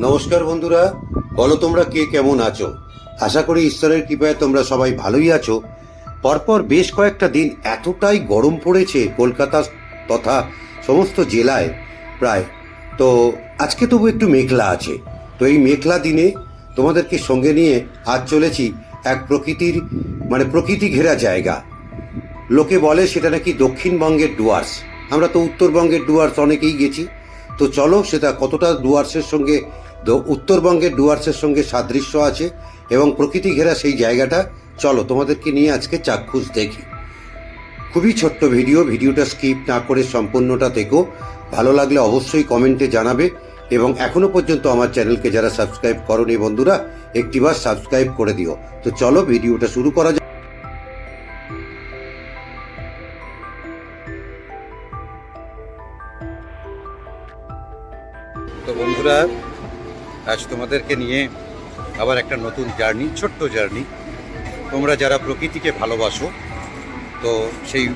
নমস্কার বন্ধুরা, বলো তোমরা কে কেমন আছো? আশা করি ঈশ্বরের কৃপায় তোমরা সবাই ভালোই আছো। পরপর বেশ কয়েকটা দিন এতটাই গরম পড়েছে কলকাতা তথা সমস্ত জেলায় প্রায়। তো আজকে তবু একটু মেঘলা আছে। তো এই মেঘলা দিনে তোমাদেরকে সঙ্গে নিয়ে আজ চলেছি এক প্রকৃতির মানে প্রকৃতি ঘেরা জায়গা। লোকে বলে সেটা নাকি দক্ষিণবঙ্গের ডুয়ার্স। আমরা তো উত্তরবঙ্গের ডুয়ার্স অনেকেই গেছি। তো চলো সেটা কতটা ডুয়ার্সের সঙ্গে উত্তরবঙ্গের ডুয়ার্সের সঙ্গে সাদৃশ্য আছে এবং প্রকৃতি ঘেরা সেই জায়গাটা, চলো তোমাদেরকে নিয়ে আজকে চাক্ষুষ দেখি। খুবই ছোট্ট ভিডিও, ভিডিওটা স্কিপ না করে সম্পূর্ণটা দেখো। ভালো লাগলে অবশ্যই কমেন্টে জানাবে এবং এখনও পর্যন্ত আমার চ্যানেলকে যারা সাবস্ক্রাইব করনি বন্ধুরা, একটিবার সাবস্ক্রাইব করে দিও। তো চলো ভিডিওটা শুরু করা যাক। বন্ধুরা আজ তোমাদেরকে নিয়ে আবার একটা নতুন জার্নি ছোট্ট জার্নি। তোমরা যারা প্রকৃতিকে ভালোবাসো তো সেই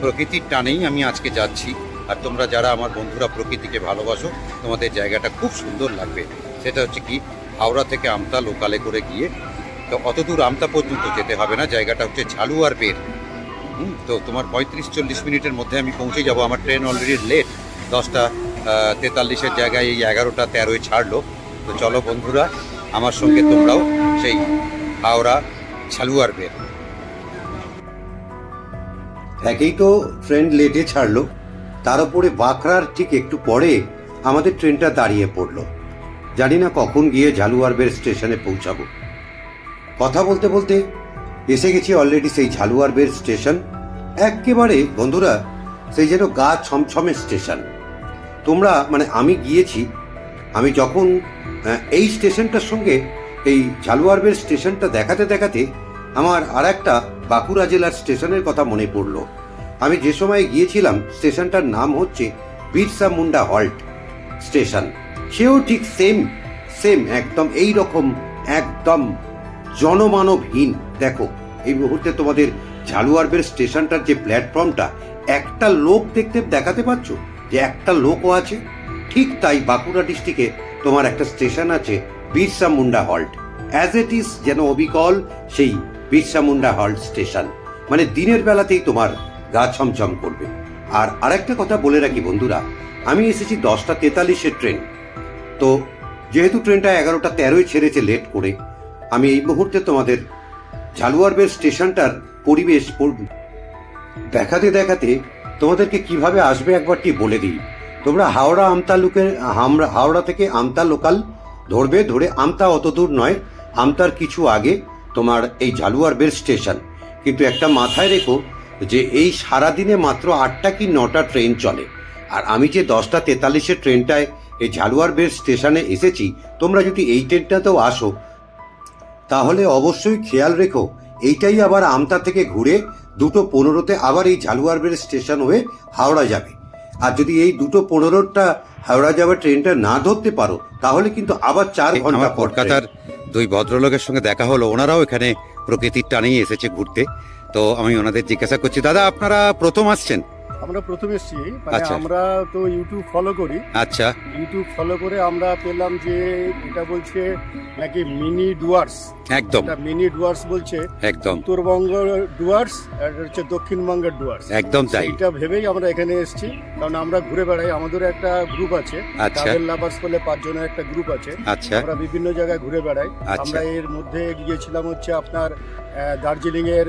প্রকৃতির টানেই আমি আজকে যাচ্ছি। আর তোমরা যারা আমার বন্ধুরা প্রকৃতিকে ভালোবাসো তোমাদের জায়গাটা খুব সুন্দর লাগবে। সেটা হচ্ছে কি হাওড়া থেকে আমতা লোকালে করে গিয়ে তো অত দূর আমতা পর্যন্ত যেতে হবে না জায়গাটা হচ্ছে ঝালুয়ার বের হুম, তো তোমার পঁয়ত্রিশ চল্লিশ মিনিটের মধ্যে আমি পৌঁছে যাব। আমার ট্রেন অলরেডি লেট দশটা তেতাল্লিশের জায়গায় এই এগারোটা তেরোই ছাড়লো। তো চলো বন্ধুরা, আমার সঙ্গে তোমরাও সেই হাওড়া ঝালুয়ার বের। একেই তো ট্রেন লেটে ছাড়লো। তার উপরে বাঁকড়ার ঠিক একটু পরে আমাদের ট্রেনটা দাঁড়িয়ে পড়ল। জানি না কখন গিয়ে ঝালুয়ারবের স্টেশনে পৌঁছাবো। কথা বলতে বলতে এসে গেছি অলরেডি সেই ঝালুয়ারবের স্টেশন। একেবারে বন্ধুরা, সেই যেন গা ছমছমে স্টেশন। তোমরা মানে আমি গিয়েছি, আমি যখন এই স্টেশনটার সঙ্গে, এই ঝালুয়ারবের স্টেশনটা দেখাতে দেখাতে আমার আর একটা বাঁকুড়া জেলার স্টেশনের কথা মনে পড়ল। আমি যে সময় গিয়েছিলাম, স্টেশনটার নাম হচ্ছে বিরসা মুন্ডা হল্ট স্টেশন। সেও ঠিক সেম সেম একদম এই রকম, একদম জনমানবহীন। দেখো, এই মুহূর্তে তোমাদের ঝালুয়ারবের স্টেশনটার যে প্ল্যাটফর্মটা একটা লোক দেখতে দেখাতে পাচ্ছ? যে একটা লোকও আছে, ঠিক তাই বাঁকুড়া ডিস্ট্রিক্টে তোমার একটা স্টেশন আছে, Birsa Munda halt. As it is যেন অবিকল সেই বিরসা মুন্ডা হল্ট স্টেশন। মানে দিনের বেলাতেই তোমার গা ছমছম করবে। আর আরেকটা কথা বলে রাখি বন্ধুরা, আমি এসেছি দশটা তেতাল্লিশের ট্রেন। তো যেহেতু ট্রেনটা এগারোটা তেরোই ছেড়েছে লেট করে, আমি এই মুহূর্তে তোমাদের ঝালুয়ারবের স্টেশনটার পরিবেশ পর- দেখাতে দেখাতে তোমাদেরকে কীভাবে আসবে একবারটি বলে দিই। তোমরা হাওড়া আমতা লোকের হাওড়া থেকে আমতা লোকাল ধরবে, ধরে আমতা অত দূর নয়, আমতার কিছু আগে তোমার এই ঝালুয়ারবের স্টেশন। কিন্তু একটা মাথায় রেখো যে এই সারাদিনে মাত্র আটটা কি নটা ট্রেন চলে। আর আমি যে দশটা তেতাল্লিশের ট্রেনটায় এই ঝালুয়ার বেল স্টেশনে এসেছি, তোমরা যদি এই ট্রেনটাতেও আসো, তাহলে অবশ্যই খেয়াল রেখো, এইটাই আবার আমতা থেকে ঘুরে দুটো পনেরোতে আবার এই ঝালুয়ারবের স্টেশন হয়ে হাওড়া যাবে। আর যদি এই দুটো পনেরোটা হাওড়া যাওয়ার ট্রেনটা না ধরতে পারো তাহলে কিন্তু আবার চার ঘণ্টা কলকাতার দুই ভদ্রলোকের সঙ্গে দেখা হলো ওনারাও এখানে প্রকৃতির টানেই এসেছে ঘুরতে। তো আমি ওনাদের জিজ্ঞাসা করছি দাদা আপনারা প্রথম আসছেন? আমরা প্রথম এসেছি মানে আচ্ছা। আমরা তো ইউটিউব ফলো করি। আচ্ছা। ইউটিউব ফলো করে আমরা পেলাম যে এটা বলছে নাকি মিনি ডুয়ার্স একদম। এটা মিনি ডুয়ার্স বলছে। একদম। উত্তরবঙ্গ ডুয়ার্স আর এটা হচ্ছে দক্ষিণবঙ্গের ডুয়ার্স একদম তাই। এটা ভেবেই আমরা এখানে এসেছি কারণ আমরা ঘুরে বেড়াই। আমাদের একটা গ্রুপ আছে। আচ্ছা। ট্রাভেল লাভার্স বলে পাঁচজনের একটা গ্রুপ আছে। আচ্ছা। আমরা বিভিন্ন জায়গায় ঘুরে বেড়াই। আচ্ছা। আমরা এর মধ্যে গিয়েছিলাম হচ্ছে আপনার দার্জিলিং এর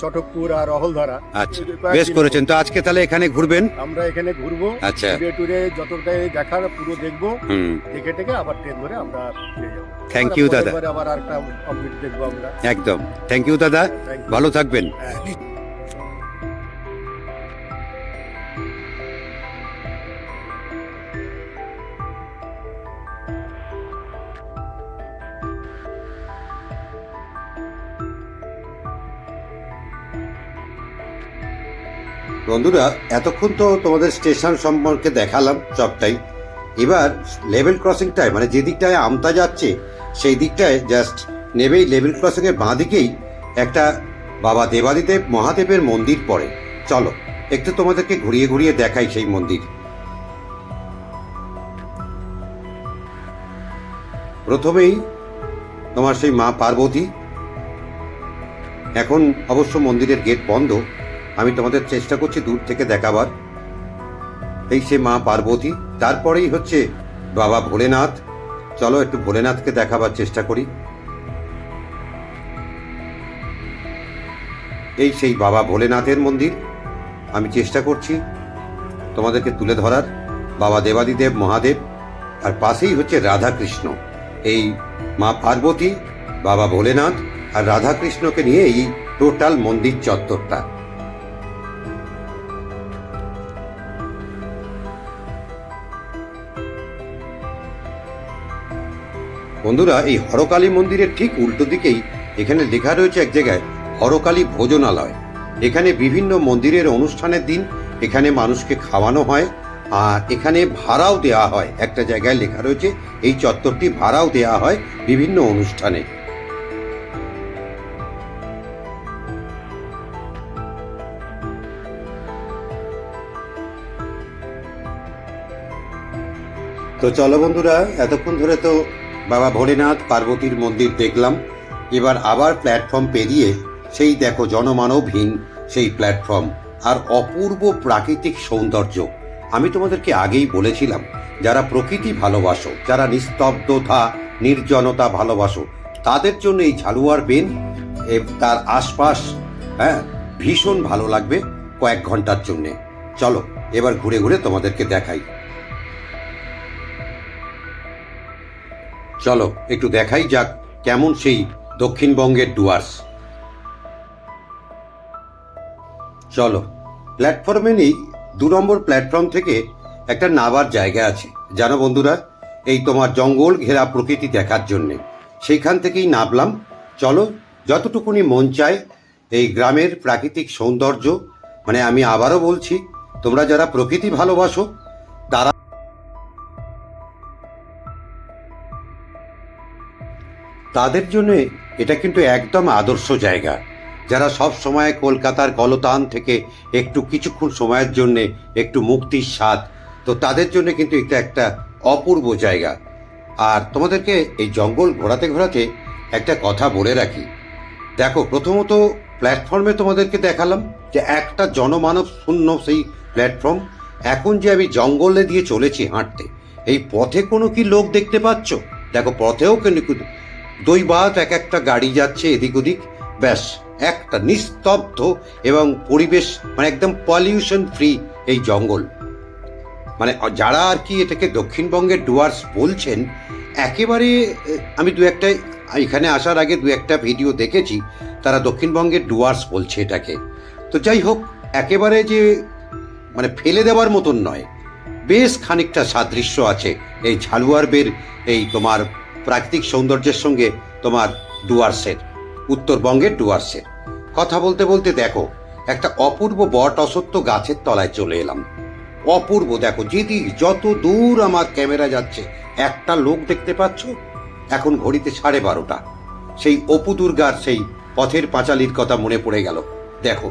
চটকপুর আর অহলধারা। আচ্ছা বেশ করেছেন। তো আজকে তাহলে এখানে ঘুরবেন? আমরা এখানে ঘুরবো। আচ্ছা। টুরে টুরে যতটাই দেখার পুরো দেখব। দেখে টেকে আবার ট্রেন ধরে আমরা থ্যাংক you, দাদা। আবার আরেকটা কমপ্লিট দেখব আমরা। একদম। থ্যাংক ইউ দাদা। ভালো থাকবেন। বন্ধুরা, এতক্ষণ তো তোমাদের স্টেশন সম্পর্কে দেখালাম সবটাই। এবার লেভেল ক্রসিংটায় মানে যে দিকটায় আমতা যাচ্ছে, সেই দিকটায় জাস্ট নেবেই লেভেল ক্রসিং এর বাঁ দিকেই একটা বাবা দেবাদিদেব মহাদেবের মন্দির পড়ে। চলো, একটু তোমাদেরকে ঘুরিয়ে ঘুরিয়ে দেখাই সেই মন্দির। প্রথমেই তোমার সেই মা পার্বতী। এখন অবশ্য মন্দিরের গেট বন্ধ। আমি তোমাদের চেষ্টা করছি দূর থেকে দেখাবার। এই সে মা পার্বতী, তারপরেই হচ্ছে বাবা ভোলেনাথ। চলো একটু ভোলেনাথকে দেখাবার চেষ্টা করি। এই সেই বাবা ভোলেনাথের মন্দির, আমি চেষ্টা করছি তোমাদেরকে তুলে ধরার। বাবা দেবাদিদেব, মহাদেব, আর পাশেই হচ্ছে রাধা কৃষ্ণ এই মা পার্বতী, বাবা ভোলেনাথ আর রাধাকৃষ্ণকে নিয়ে এই টোটাল মন্দির চত্বরটা। বন্ধুরা, এই হরকালী মন্দিরের ঠিক উল্টো দিকেই এখানে লেখা রয়েছে এক জায়গায়, হরকালী ভোজনালয়। এখানে বিভিন্ন মন্দিরের অনুষ্ঠানের দিন, এখানে মানুষকে খাওয়ানো হয়, আর এখানে ভাড়াও দেওয়া হয়। একটা জায়গায় লেখা রয়েছে, এই চত্বরটি ভাড়াও দেওয়া হয় বিভিন্ন অনুষ্ঠানে। তো চলো বন্ধুরা, এতক্ষণ ধরে তো বাবা ভোলেনাথ পার্বতীর মন্দির দেখলাম, এবার আবার প্ল্যাটফর্ম পেরিয়ে সেই দেখো জনমানবহীন সেই প্ল্যাটফর্ম আর অপূর্ব প্রাকৃতিক সৌন্দর্য। আমি তোমাদেরকে আগেই বলেছিলাম, যারা প্রকৃতি ভালোবাসো, যারা নিস্তব্ধতা, নির্জনতা ভালোবাসো, তাদের জন্য এই ঝালুয়ার বেন তার আশপাশ হ্যাঁ ভীষণ ভালো লাগবে কয়েক ঘণ্টার জন্যে। চলো, এবার ঘুরে ঘুরে তোমাদেরকে দেখাই। চলো, একটু দেখাই যাক কেমন সেই দক্ষিণবঙ্গের ডুয়ার্স। চলো, প্ল্যাটফর্মে নেই, দু নম্বর প্ল্যাটফর্ম থেকে একটা নাবার জায়গা আছে। জানো বন্ধুরা, এই তোমার জঙ্গল ঘেরা প্রকৃতি দেখার জন্যে। সেইখান থেকেই নামলাম। চলো, যতটুকুনি মন চায় এই গ্রামের প্রাকৃতিক সৌন্দর্য মানে আমি আবারও বলছি, তোমরা যারা প্রকৃতি ভালোবাসো তাদের জন্য এটা কিন্তু একদম আদর্শ জায়গা। যারা সব সময় কলকাতার কলতান থেকে একটু কিছুক্ষণ সময়ের জন্য একটু মুক্তির স্বাদ, তো তাদের জন্য কিন্তু এটা একটা অপূর্ব জায়গা। আর তোমাদেরকে এই জঙ্গল ঘোরাতে ঘোরাতে একটা কথা বলে রাখি। দেখো, প্রথমত প্ল্যাটফর্মে তোমাদেরকে দেখালাম যে একটা জনমানব শূন্য সেই প্ল্যাটফর্ম এখন যে আমি জঙ্গলে দিয়ে চলেছি হাঁটতে, এই পথে কোনো কি লোক দেখতে পাচ্ছ? দেখো, পথেও কিন্তু দৈবাত এক একটা গাড়ি যাচ্ছে এদিক ওদিক। ব্যাস, একটা নিস্তব্ধ এবং পরিবেশ মানে একদম পলিউশন ফ্রি এই জঙ্গল। মানে যারা আর কি এটাকে দক্ষিণবঙ্গের ডুয়ার্স বলছেন, একেবারে, আমি দু একটা, এখানে আসার আগে দু একটা ভিডিও দেখেছি, তারা দক্ষিণবঙ্গের ডুয়ার্স বলছে এটাকে। তো যাই হোক, একেবারে যে মানে ফেলে দেওয়ার মতন নয়, বেশ খানিকটা সাদৃশ্য আছে এই ঝালুয়ারবের এই তোমার প্রাকৃতিক সৌন্দর্যের সঙ্গে তোমার ডুয়ার্সের উত্তরবঙ্গের ডুয়ার্সের কথা বলতে বলতে দেখো, একটা অপূর্ব বট অসত্য গাছের তলায় চলে এলাম। অপূর্ব, দেখো যেদিক যত দূর আমার ক্যামেরা যাচ্ছে, একটা লোক দেখতে পাচ্ছ? এখন ঘড়িতে সাড়ে বারোটা। সেই অপু দুর্গার সেই পথের পাঁচালির কথা মনে পড়ে গেল। দেখো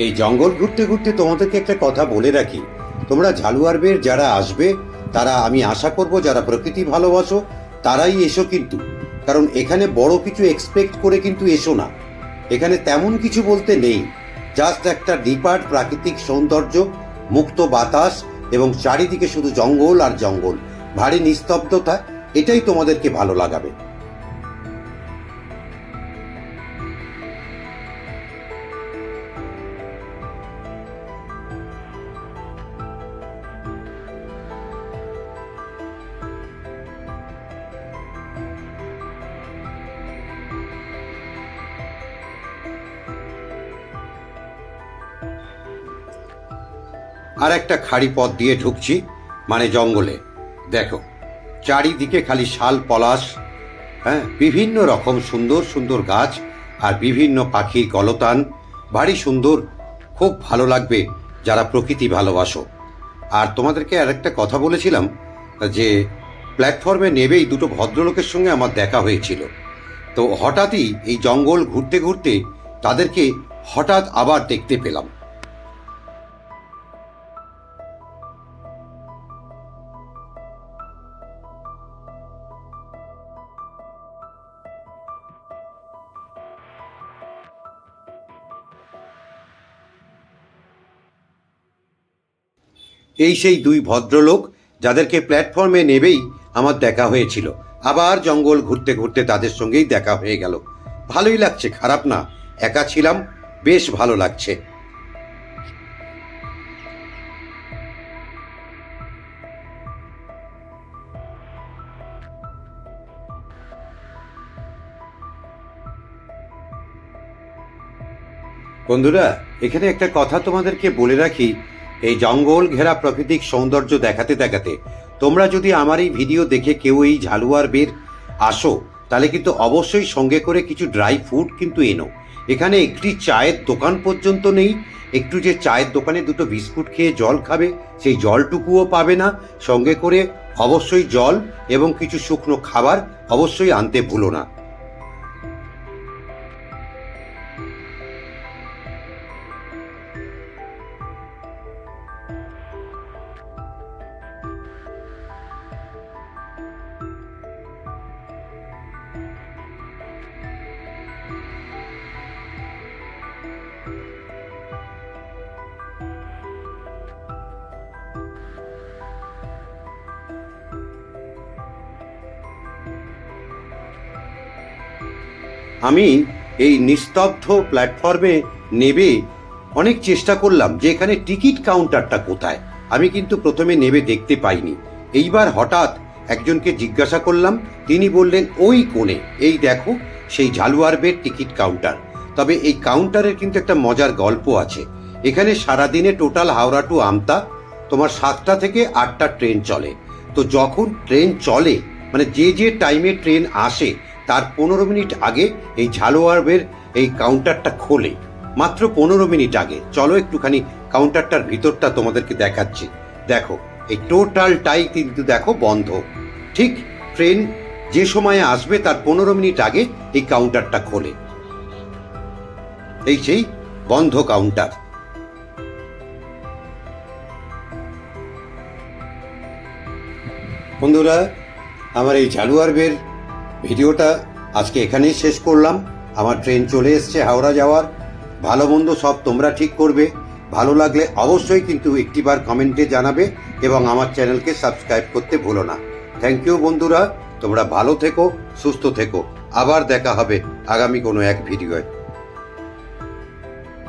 এই জঙ্গল ঘুরতে ঘুরতে তোমাদেরকে একটা কথা বলে রাখি। তোমরা ঝালুয়ারবের যারা আসবে, তারা আমি আশা করব যারা প্রকৃতি ভালোবাসো, তারাই এসো কিন্তু। কারণ এখানে বড় কিছু এক্সপেক্ট করে কিন্তু এসো না। এখানে তেমন কিছু বলতে নেই। জাস্ট একটা ডিপার্ট প্রাকৃতিক সৌন্দর্য, মুক্ত বাতাস এবং চারিদিকে শুধু জঙ্গল আর জঙ্গল। ভারী নিস্তব্ধতা, এটাই তোমাদেরকে ভালো লাগাবে। আর একটা খাড়ি পথ দিয়ে ঢুকছি মানে জঙ্গলে। দেখো, চারিদিকে খালি শাল, পলাশ হ্যাঁ বিভিন্ন রকম সুন্দর সুন্দর গাছ আর বিভিন্ন পাখির কলতান ভারী সুন্দর, খুব ভালো লাগবে যারা প্রকৃতি ভালোবাসো। আর তোমাদেরকে আর একটা কথা বলেছিলাম, যে প্ল্যাটফর্মে নেবেই দুটো ভদ্রলোকের সঙ্গে আমার দেখা হয়েছিল। তো হঠাৎই এই জঙ্গল ঘুরতে ঘুরতে তাদেরকে হঠাৎ আবার দেখতে পেলাম। এই সেই দুই ভদ্রলোক যাদেরকে প্ল্যাটফর্মে নেবেই আমার দেখা হয়েছিল। আবার জঙ্গল ঘুরতে ঘুরতে তাদের সঙ্গেই দেখা হয়ে গেল। ভালোই লাগছে, খারাপ না। একা ছিলাম, বেশ ভালো লাগছে। বন্ধুরা, এখানে একটা কথা তোমাদেরকে বলে রাখি। এই জঙ্গল ঘেরা প্রাকৃতিক সৌন্দর্য দেখাতে দেখাতে। তোমরা যদি আমার এই ভিডিও দেখে কেউ এই ঝালুয়ার বের আসো, তাহলে কিন্তু অবশ্যই সঙ্গে করে কিছু ড্রাই ফ্রুট কিন্তু এনো। এখানে একটি চায়ের দোকান পর্যন্ত নেই। একটু যে চায়ের দোকানে দুটো বিস্কুট খেয়ে জল খাবে, সেই জলটুকুও পাবে না। সঙ্গে করে অবশ্যই জল এবং কিছু শুকনো খাবার অবশ্যই আনতে ভুলো না। আমি এই নিস্তব্ধ প্ল্যাটফর্মে নেবে অনেক চেষ্টা করলাম যে এখানে টিকিট কাউন্টারটা কোথায়। আমি কিন্তু প্রথমে নেবে দেখতে পাইনি। এইবার হঠাৎ একজনকে জিজ্ঞাসা করলাম, তিনি বললেন, ওই কোণে, এই দেখো, সেই ঝালুয়ারবের টিকিট কাউন্টার। তবে এই কাউন্টারের কিন্তু একটা মজার গল্প আছে। এখানে সারাদিনে টোটাল হাওড়া টু আমতা, তোমার সাতটা থেকে আটটা ট্রেন চলে। তো যখন ট্রেন চলে মানে যে যে টাইমে ট্রেন আসে তার পনেরো মিনিট আগে এই ঝালোয়ারবের এই কাউন্টারটা খোলে। মাত্র পনেরো মিনিট আগে। চলো একটুখানি কাউন্টারটার ভিতরটা তোমাদেরকে দেখাচ্ছি। দেখো, এই টোটালটাই কিন্তু দেখো বন্ধ। ঠিক ট্রেন যে সময়ে আসবে তার পনেরো মিনিট আগে এই কাউন্টারটা খোলে। এই সেই বন্ধ কাউন্টার বন্ধুরা, আমার এই ঝালুয়ারবের ভিডিওটা আজকে এখানেই শেষ করলাম। আমার ট্রেন চলে এসছে হাওড়া যাওয়ার। ভালো মন্দ সব তোমরা ঠিক করবে। ভালো লাগলে অবশ্যই কিন্তু একটিবার কমেন্টে জানাবে এবং আমার চ্যানেলকে সাবস্ক্রাইব করতে ভুলো না। থ্যাংক ইউ বন্ধুরা, তোমরা ভালো থেকো, সুস্থ থেকো। আবার দেখা হবে আগামী কোনো এক ভিডিওয়।